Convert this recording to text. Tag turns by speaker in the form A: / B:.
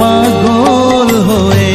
A: পাগল হয়ে